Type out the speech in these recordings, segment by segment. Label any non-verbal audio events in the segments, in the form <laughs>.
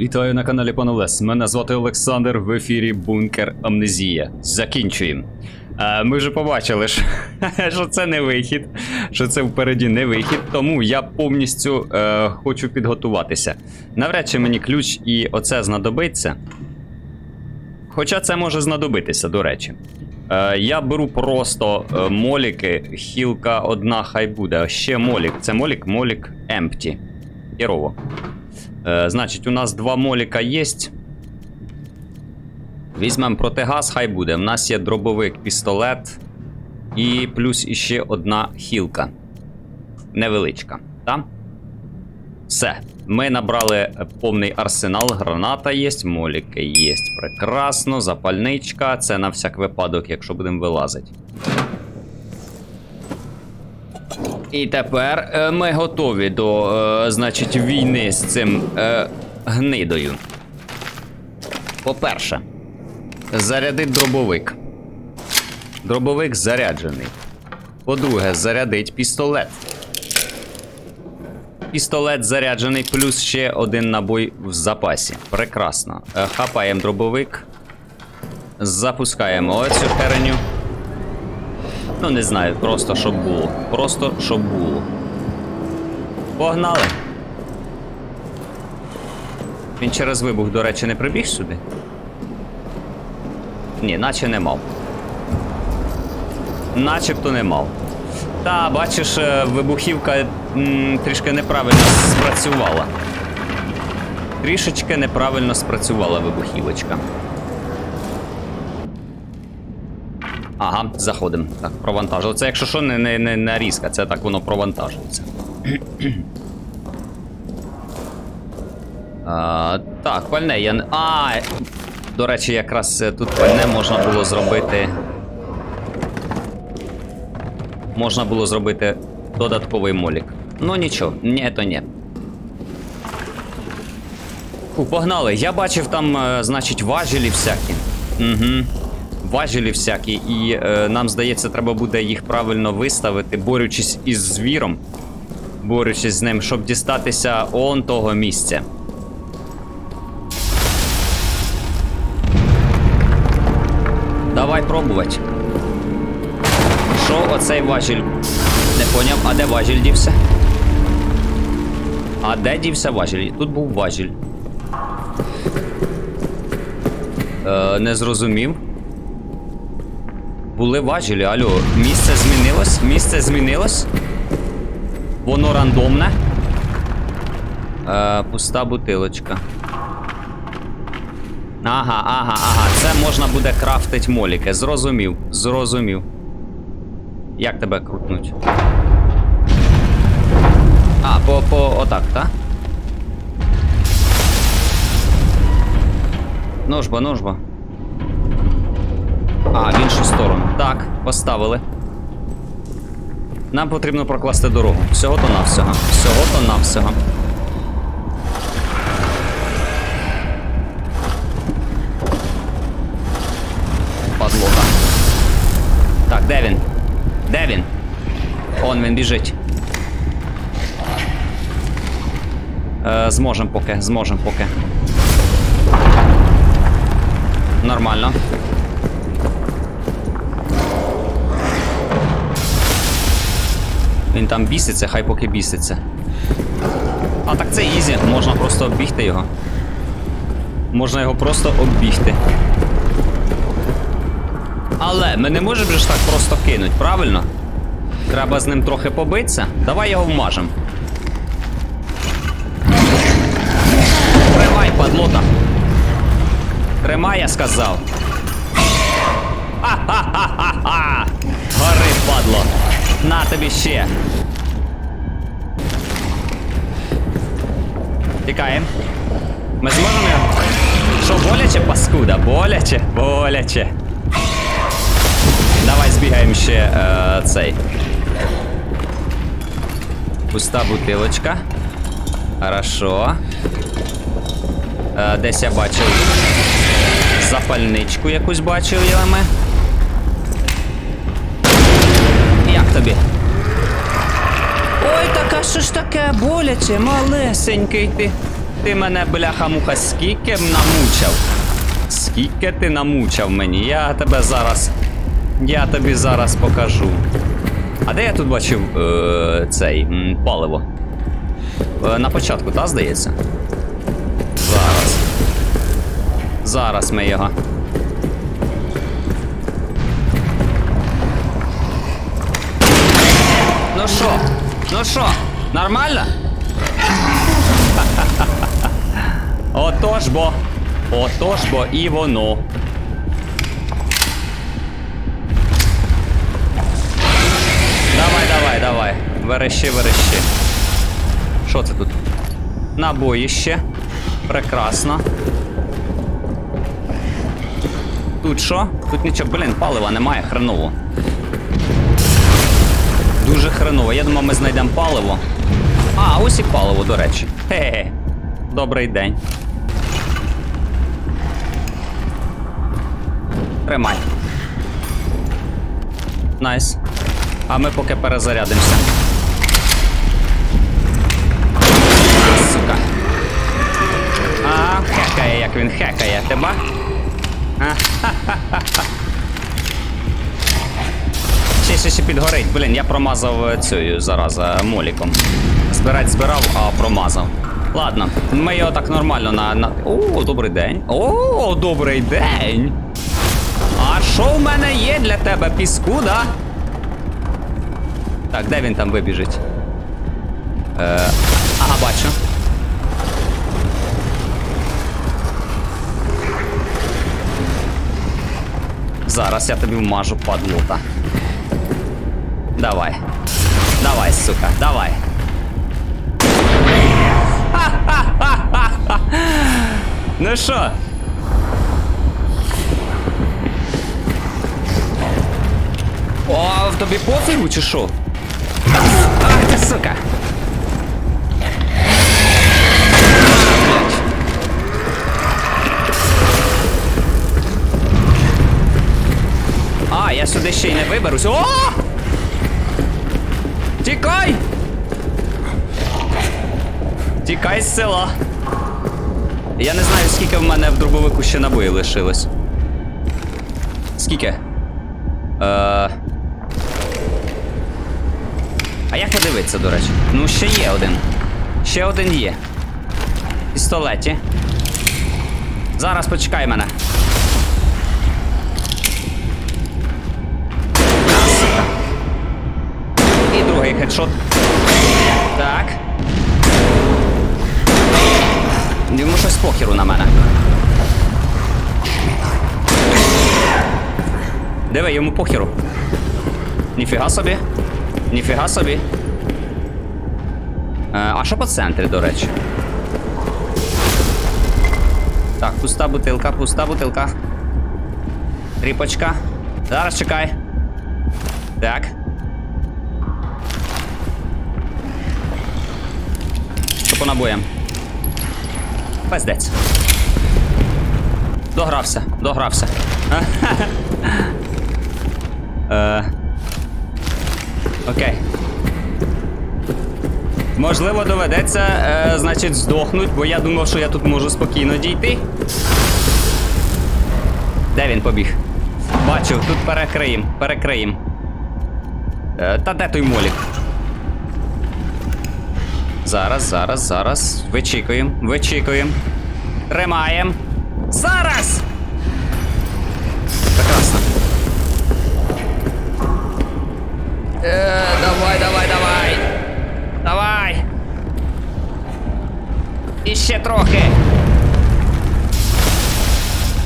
Вітаю на каналі Панолес. Мене звати Олександр в ефірі Бункер Амнезія. Закінчуємо. Ми вже побачили, <laughs> що, це не вихід, що це впереді не вихід, тому я повністю е, хочу підготуватися. Навряд чи мені ключ і оце знадобиться. Хоча це може знадобитися, до речі. Е, я беру просто е, моліки, хілка одна хай буде. Ще молік. Це молік, молік empty. Хірово. Е, значить, у нас два моліка є. Візьмемо протигаз, хай буде. У нас є дробовик, пістолет і плюс іще одна хілка. Невеличка. Так? Все. Ми набрали е, повний арсенал. Граната є, моліки є. Прекрасно, запальничка. Це на всяк випадок, якщо будемо вилазити. І тепер е, ми готові до, е, значить, війни з цим е, гнидою. По-перше, зарядить дробовик. Дробовик заряджений. По-друге, зарядить пістолет. Пістолет заряджений, плюс ще один набой в запасі. Прекрасно. Е, Хапаємо дробовик. Запускаємо оцю хереню. Ну, не знаю, просто щоб було. Просто щоб було. Погнали. Він через вибух, до речі, не прибіг сюди? Ні, наче не мав. Начебто не мав. Та, бачиш, е, вибухівка м, трішки неправильно спрацювала. Трішечки неправильно спрацювала вибухівочка. Ага, заходимо. Так, провантажили. Це якщо що, не, не, не нарізка, це так воно провантажується. а, так, пальне я не. А, до речі, якраз е, тут пальне можна було зробити. Можна було зробити додатковий молік. Ну нічого, ні, то ні. Фу, погнали. Я бачив там, е, значить, важелі всякі. Угу. Важелі всякі, і е, нам здається, треба буде їх правильно виставити, борючись із звіром, борючись з ним, щоб дістатися он того місця. Давай пробувати. Що оцей важіль? Не поняв, а де важіль дівся? А де дівся важіль? Тут був важіль. Е, не зрозумів. Були важелі, алло, місце змінилось? Місце змінилось? Воно рандомне. Е, пуста бутилочка. Ага, ага, ага. Це можна буде крафтить моліки. Зрозумів, зрозумів. Як тебе крутнуть? А, по, по отак, так? Ножба, ножба. А, в іншу сторону. Так, поставили. Нам потрібно прокласти дорогу. Всього то навсього. Всього то навсього. Падлота. Так, де він? Де він? Он він біжить. Е, зможем поки, зможем поки. Нормально. Він там біситься, хай поки біситься. А так це ізі, можна просто оббігти його. Можна його просто оббігти. Але ми не можемо ж так просто кинуть, правильно? Треба з ним трохи побитися. Давай його вмажем. Тримай, падлота. Тримай, я сказав. Ха-ха-ха-ха-ха! Гори, падло! На тобі ще! Тікаємо. Ми зможемо? Що, боляче, паскуда? Боляче? Боляче. Давай збігаємо ще е, цей. Пуста бутилочка. Хорошо. Е, десь я бачив. Запальничку якусь бачив я тобі? Ой, така що ж таке боляче, малесенький ти. ти мене, бляха-муха, скільки б намучав. Скільки ти намучав мені. Я тебе зараз. Я тобі зараз покажу. А де я тут бачив е, цей м, паливо? Е, на початку, та, здається? Зараз. Зараз ми його. Що? Ну що? Нормально? <laughs> Отож бо. Отож бо і воно. Давай, давай, давай. Верещи, верещи. Що це тут? Набоїще. Прекрасно. Тут що? Тут нічого, блін, палива немає, хреново. Дуже хреново. Я думав, ми знайдемо паливо. А, ось і паливо, до речі. Хе-хе. Добрий день. Тримай. Найс. А ми поки перезарядимося. Сука. Ага, хекає, як він хекає. Тебе? Ще ще підгорить. Блін, я промазав е, цю зараза моліком. Збирать збирав, а промазав. Ладно, ми його так нормально на. на... О, добрий день. О, добрий день. А що в мене є для тебе піску, да? Так, де він там вибіжить? Е, ага, бачу. Зараз я тобі вмажу падлута. Давай. Давай, сука, давай. <laughs> Ну що? О, в тобі пофігу чи що? Ах ти, сука. А, я сюди ще й не виберусь. О! Тікай! Тікай з села. Я не знаю, скільки в мене в дробовику ще набої лишилось. Скільки? Е... А як подивитися, до речі? Ну, ще є один. Ще один є. Пістолеті. Зараз почекай мене. Другий хедшот. Так. Йому щось похеру на мене. Диви, йому похеру. Ніфіга собі. Ніфіга собі. Е, а що по центрі, до речі? Так, пуста бутилка, пуста бутилка. Тріпочка. Зараз чекай. Так. По набоям? Пиздець. Догрався, догрався. <laughs> Е, Окей. Можливо, доведеться, е, значить, здохнуть, бо я думав, що я тут можу спокійно дійти. Де він побіг? Бачив, тут перекриєм, перекриєм. Е, та де той молік? Зараз, зараз, зараз. Вичікуємо, вичікуємо. Тримаємо. Зараз! Прекрасно. Е, давай, давай, давай. Давай. І ще трохи.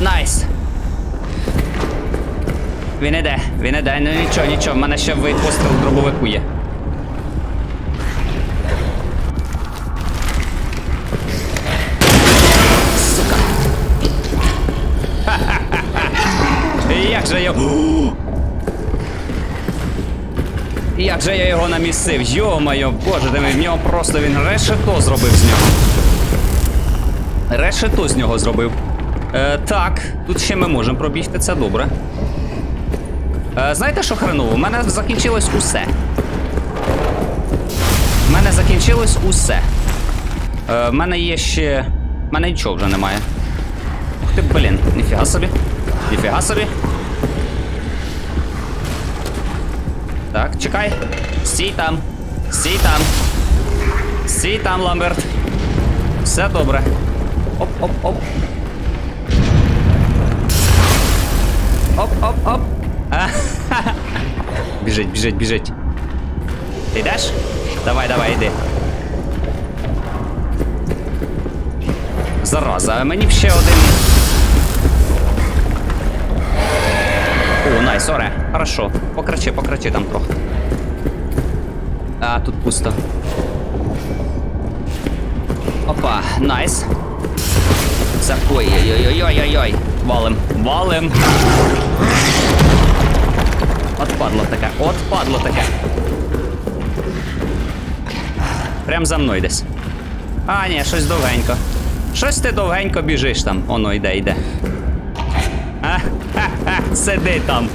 Найс. Він іде, він іде, ну нічого, нічого, в мене ще вид постріл в дробовику є. Же я. Як же я його намісив? Йо-моє, боже, диви, в нього просто він решето зробив з нього. Решето з нього зробив. Е, так, тут ще ми можемо пробігти, це добре. Е, знаєте, що хреново? У мене закінчилось усе. У мене закінчилось усе. Е, в мене є ще. В мене нічого вже немає. Ух ти, блін, ніфіга собі. Ніфіга собі. Так, чекай. Стій там. Стій там. Стій там, Ламберт. Все добре. Оп-оп-оп. Оп-оп-оп. А-ха-ха. <laughs> Біжить, біжить, біжить. Ти йдеш? Давай, давай, йди. Зараза, а мені б ще один. О, найс, оре. Хорошо. Покрачи, покрачи там трохи. А, тут пусто. Опа, найс. Це ой-ой-ой-ой-ой-ой. Валим. Валим. От падло таке, от падло таке. Прям за мною десь. А, ні, щось довгенько. Щось ти довгенько біжиш там. Оно йде, йде. Ха-ха, <laughs> сиди там.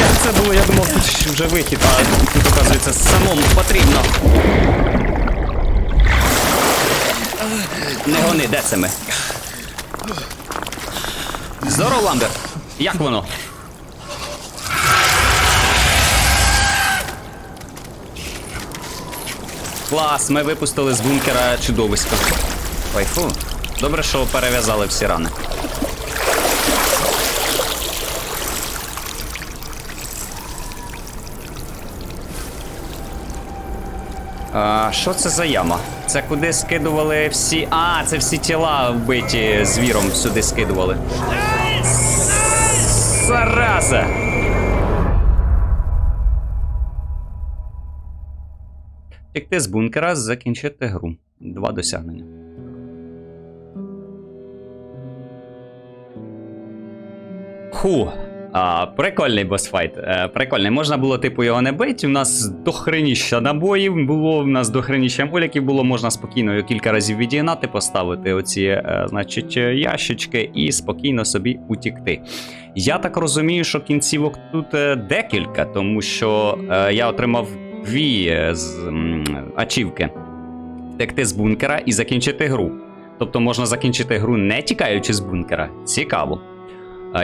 Як це було? Я думав, тут вже вихід, а тут, оказується, самому потрібно. Не гони, де це ми? Здорово, Ламбер. Як воно? Клас, ми випустили з бункера чудовисько. Ой, фу. Добре, що перев'язали всі рани. Що це за яма? Це куди скидували всі. А, це всі тіла вбиті звіром сюди скидували. Зараза! Втекти з бункера, закінчити гру. Два досягнення. Ху. А, прикольний босфайт. Е, прикольний. Можна було, типу, його не бити. У нас дохреніща набоїв було, у нас дохреніща муляків було, можна спокійно кілька разів відігнати, поставити оці, е, значить, ящички і спокійно собі утікти. Я так розумію, що кінцівок тут е, декілька, тому що е, я отримав дві е, з, м, ачівки. Втекти з бункера і закінчити гру. Тобто можна закінчити гру не тікаючи з бункера. Цікаво.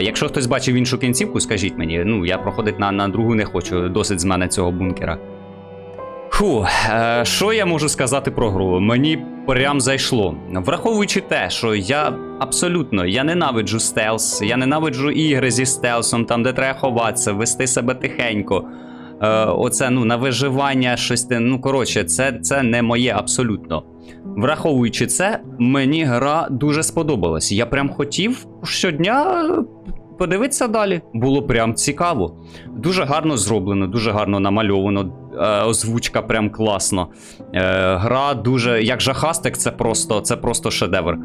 Якщо хтось бачив іншу кінцівку, скажіть мені, ну я проходити на, на другу не хочу, досить з мене цього бункера. Фу, е, що я можу сказати про гру? Мені прям зайшло. Враховуючи те, що я абсолютно я ненавиджу стелс, я ненавиджу ігри зі стелсом, там де треба ховатися, вести себе тихенько. Е, оце ну на виживання, щось ну коротше, це, це не моє абсолютно. Враховуючи це, мені гра дуже сподобалась. Я прям хотів щодня е, подивитися далі. Було прям цікаво. Дуже гарно зроблено, дуже гарно намальовано. Е, озвучка прям класно. Е, гра дуже. Як жахастик, це просто, це просто шедевр.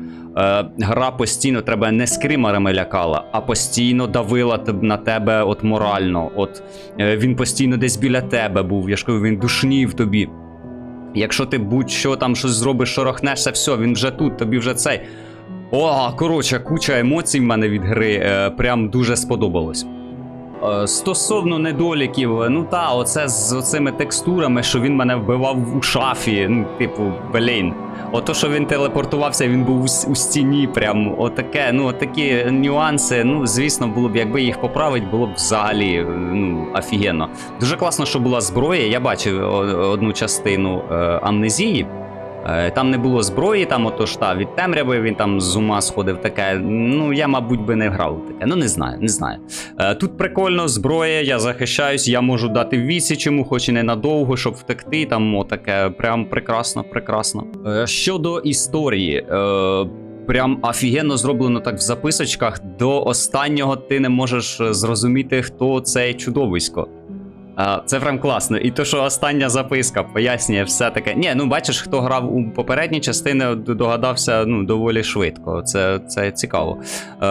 Гра постійно тебе не скримерами лякала, а постійно давила на тебе от морально. От він постійно десь біля тебе був. Я ж кажу, він душнів тобі. Якщо ти будь-що там щось зробиш, шорохнешся, все, він вже тут, тобі вже цей. О, коротше, куча емоцій в мене від гри. Е, прям дуже сподобалось. Е, Стосовно недоліків, ну та, оце з оцими текстурами, що він мене вбивав у шафі. Ну, типу, блін. Ото, що він телепортувався, він був у, у стіні. Прям отаке, ну, отакі нюанси. Ну, звісно, було б, якби їх поправити, було б взагалі е, ну, офігенно. Дуже класно, що була зброя. Я бачив одну частину е, амнезії. Е, Там не було зброї, там ото ж та від темряви він там з ума сходив таке. Ну, я, мабуть, би не грав таке. Ну, не знаю, не знаю. Е, Тут прикольно, зброя, я захищаюсь, я можу дати відсіч йому, хоч і ненадовго, щоб втекти. Там отаке. Прям прекрасно, прекрасно. Е, Щодо історії. Прям офігенно зроблено так в записочках. До останнього ти не можеш зрозуміти, хто це чудовисько. Це прям класно. І то, що остання записка пояснює все таке. Ні, ну бачиш, хто грав у попередні частини, догадався ну, доволі швидко. Це, це цікаво. Е,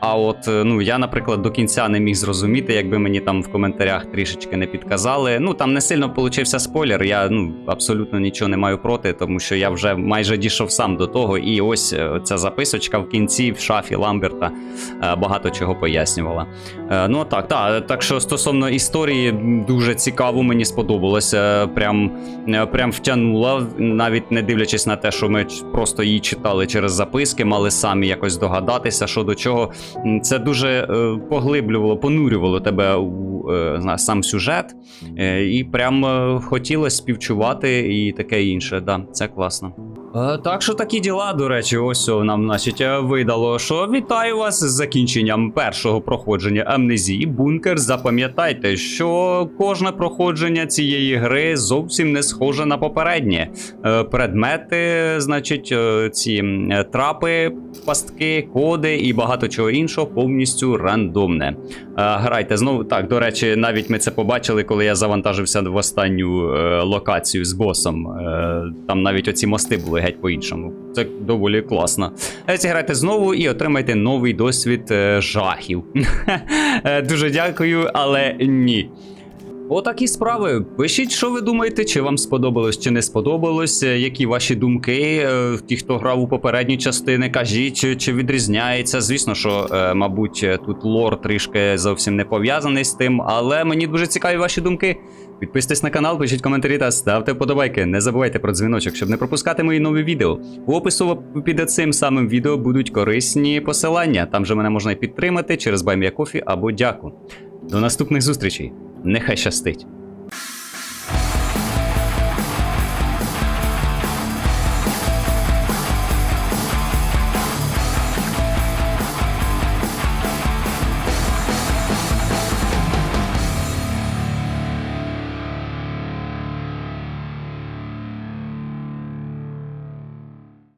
а от е, ну, я, наприклад, до кінця не міг зрозуміти, якби мені там в коментарях трішечки не підказали. Ну там не сильно получився спойлер. Я ну, абсолютно нічого не маю проти, тому що я вже майже дійшов сам до того. І ось е, ця записочка в кінці в шафі Ламберта багато чого пояснювала. Ну так, так, так що стосовно історії, дуже цікаво, мені сподобалося. Прям, е, прям втягнула, навіть не дивлячись на те, що ми просто її читали через записки, мали самі якось догадатися, що до чого. Це дуже е, поглиблювало, понурювало тебе у е, сам сюжет, і прям хотілося співчувати і таке інше. Да, це класно. Е, Так що такі діла, до речі, ось нам, значить, е, видало, що вітаю вас з закінченням першого проходження амнезії. Бункер. Запам'ятайте, що кожне проходження цієї гри зовсім не схоже на попереднє. Е, Предмети, значить, ці трапи, пастки, коди і багато чого іншого повністю рандомне. Грайте знову. Так, до речі, навіть ми це побачили, коли я завантажився в останню локацію з босом. Там навіть оці мости були геть по-іншому. Це доволі класно. Зіграйте знову і отримайте новий досвід е, жахів. <laughs> Е, Дуже дякую, але ні. Отакі справи. Пишіть, що ви думаєте, чи вам сподобалось, чи не сподобалось, е, які ваші думки, ті, хто грав у попередні частини, кажіть, чи, відрізняється. Звісно, що, мабуть, тут лор трішки зовсім не пов'язаний з тим, але мені дуже цікаві ваші думки. Підписуйтесь на канал, пишіть коментарі та ставте вподобайки. Не забувайте про дзвіночок, щоб не пропускати мої нові відео. У опису під цим самим відео будуть корисні посилання. Там же мене можна підтримати через Баймія Кофі або дяку. До наступних зустрічей. Нехай щастить.